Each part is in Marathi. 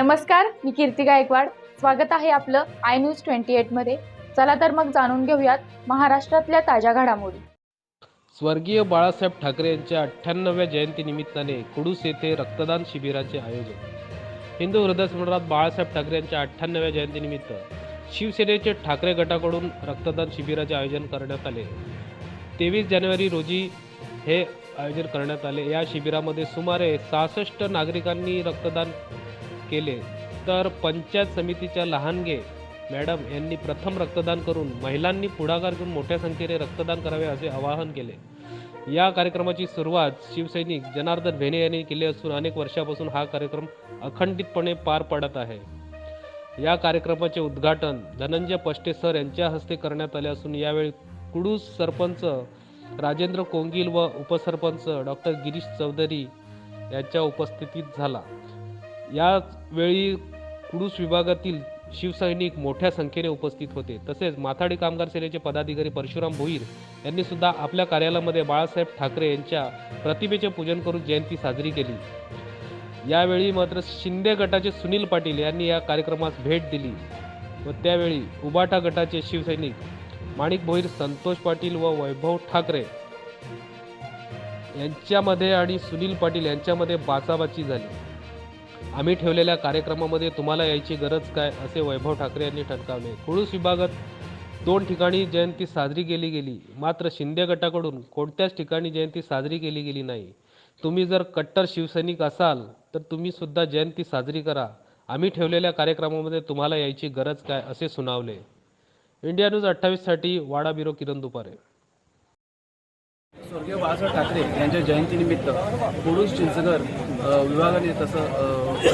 नमस्कार मी कीर्ती गायकवाड. स्वागत आहे आपलं आय न्यूज ट्वेंटी एटमध्ये चला तर मग जाणून घेऊयात महाराष्ट्रातल्या ताज्या घडामोडी. स्वर्गीय बाळासाहेब ठाकरे यांच्या अठ्ठ्याण्णव्या जयंतीनिमित्ताने कुडूस येथे रक्तदान शिबिराचे आयोजन. हिंदू हृदय स्मरणात बाळासाहेब ठाकरे यांच्या अठ्ठ्याण्णव्या जयंतीनिमित्त शिवसेनेचे ठाकरे गटाकडून रक्तदान शिबिराचे आयोजन करण्यात आले. तेवीस जानेवारी रोजी हे आयोजन करण्यात आले. या शिबिरामध्ये सुमारे सहासष्ट नागरिकांनी रक्तदान केले तर पंचायत समितीच्या लहानगे मॅडम यांनी प्रथम रक्तदान करून महिलांनी पुढाकार घेऊन मोठ्या संख्येने रक्तदान करावे असे आवाहन केले. या कार्यक्रमाची सुरुवात शिवसैनिक जनार्दन भेने यांनी केली असून अनेक वर्षापासून हा कार्यक्रम अखंडितपणे पार पडत आहे. या कार्यक्रमाचे उद्घाटन धनंजय पष्टे सर यांच्या हस्ते करण्यात आले असून यावेळी कुडूस सरपंच राजेंद्र कोंगील व उपसरपंच डॉक्टर गिरीश चौधरी यांच्या उपस्थितीत झाला. यावेळी कुडूस विभागातील शिवसैनिक मोठ्या संख्येने उपस्थित होते. तसेच माथाडी कामगार सेनेचे पदाधिकारी परशुराम भोईर यांनी सुद्धा आपल्या कार्यालयामध्ये बाळासाहेब ठाकरे यांच्या प्रतिमेचे पूजन करून जयंती साजरी केली. यावेळी मात्र शिंदे गटाचे सुनील पाटील यांनी या कार्यक्रमास भेट दिली व त्यावेळी उबाटा गटाचे शिवसैनिक माणिक भोईर संतोष पाटील व वैभव ठाकरे यांच्यामध्ये आणि सुनील पाटील यांच्यामध्ये बाचाबाची झाली. आम्ही ठेवलेल्या कार्यक्रमामध्ये तुम्हाला यायची गरज काय असे वैभव ठाकरे यांनी ठणकावले. कुळूस विभागात दोन ठिकाणी जयंती साजरी केली गेली. मात्र शिंदे गटाकडून कोणत्याच ठिकाणी जयंती साजरी केली गेली नाही. तुम्ही जर कट्टर शिवसैनिक असाल तर तुम्ही सुद्धा जयंती साजरी करा. आम्ही ठेवलेल्या कार्यक्रमामध्ये तुम्हाला यायची गरज काय असे सुनावले. इंडिया न्यूज अठ्ठावीससाठी वाडा ब्युरो किरण दुपारे. स्वर्गीय बाळासाहेब ठाकरे यांच्या जयंतीनिमित्त पुरुष चिंचघर विभागाने तसं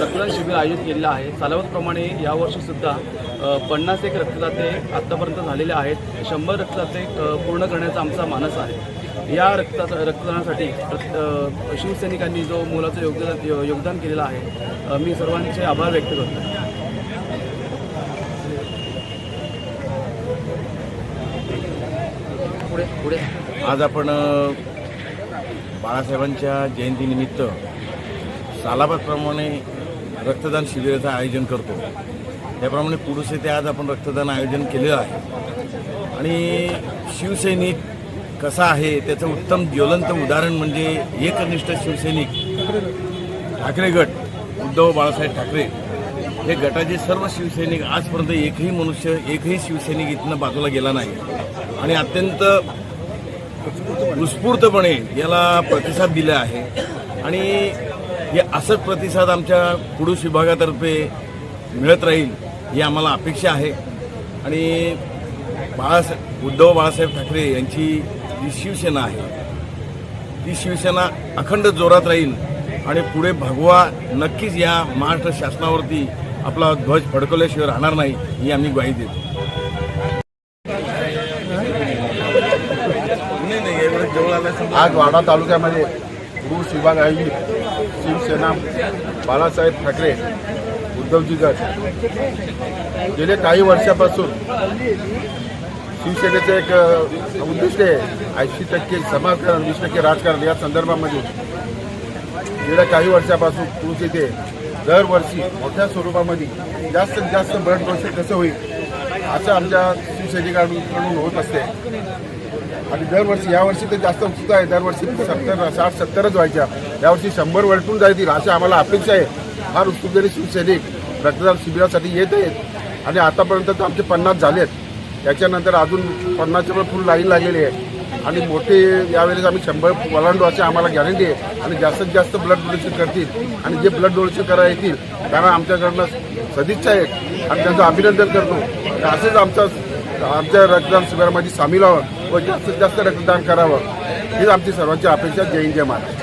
रक्तदान शिबिर आयोजित केलेलं आहे. चालवतप्रमाणे यावर्षीसुद्धा पन्नास एक रक्तदाते आत्तापर्यंत झालेले आहेत. शंभर रक्तदाते पूर्ण करण्याचा आमचा मानस आहे. या रक्ता रक्तदानासाठी प्रत- शिवसैनिकांनी जो मोलाचं योगदान योगदान केलेलं आहे मी सर्वांचे आभार व्यक्त करतो. पुढे पुढे. आज आपण बाळासाहेबांच्या जयंतीनिमित्त सालाबादप्रमाणे रक्तदान शिबिराचं आयोजन करतो. त्याप्रमाणे पुरुष येथे आज आपण रक्तदान आयोजन केलेलं आहे. आणि शिवसैनिक कसा आहे त्याचं उत्तम ज्वलंत उदाहरण म्हणजे एकनिष्ठ शिवसैनिक ठाकरे गट उद्धव बाळासाहेब ठाकरे हे गटाचे सर्व शिवसैनिक आजपर्यंत एकही मनुष्य एकही शिवसैनिक इथनं बाजूला गेला नाही. आणि अत्यंत उत्स्फूर्तपणे याला प्रतिसाद दिला आहे. आणि हे असंच प्रतिसाद आमच्या कुडूस विभागातर्फे मिळत राहील ही आम्हाला अपेक्षा आहे. आणि बाळासाहेब उद्धव बाळासाहेब ठाकरे यांची जी शिवसेना आहे ती शिवसेना अखंड जोरात राहील आणि पुढे भगवा नक्कीच या महाराष्ट्र शासनावरती आपला ध्वज फडकवल्याशिवाय राहणार नाही ही आम्ही ग्वाही देतो. आज वाडा तालुक्यामध्ये पुरुष विभाग आयोजित शिवसेना बाळासाहेब ठाकरे उद्धवजी गट. गेल्या काही वर्षापासून शिवसेनेचं एक उद्दिष्ट आहे. ऐंशी टक्के समाजकारण वीस टक्के राजकारण. या संदर्भामध्ये गेल्या काही वर्षापासून पुरुष येथे दरवर्षी मोठ्या स्वरूपामध्ये जास्तीत जास्त ब्लड डोनेशन कसं होईल असं आमच्या शिवसैनिकांकडून होत असते. आणि दरवर्षी यावर्षी तर जास्त उत्सुक आहे. दरवर्षी सत्तर साठ सत्तरच व्हायच्या. यावर्षी शंभर वलटून जायतील अशी आम्हाला अपेक्षा आहे. फार उत्सुकतेने शिवसैनिक रक्तदान शिबिरासाठी येत आहेत आणि आतापर्यंत तर आमचे पन्नास झालेत. त्याच्यानंतर अजून पन्नासच्या पण फुल लाईन लागलेली आहे. आणि मोठे यावेळेस आम्ही शंभर ओलांडू अशी आम्हाला गॅरंटी आहे. आणि जास्तीत जास्त ब्लड डोनेशन करतील. आणि जे ब्लड डोनेशन करायला येतील त्यांना आमच्याकडनं सदिच्छा आहे. आणि त्यांचं अभिनंदन करतो. असंच आमचं आमच्या रक्तदान शिबिरामध्ये सामील व्हावं व जास्तीत जास्त रक्तदान करावं. हीच आमची सर्वांची अपेक्षा. जय हिंद जय महाराज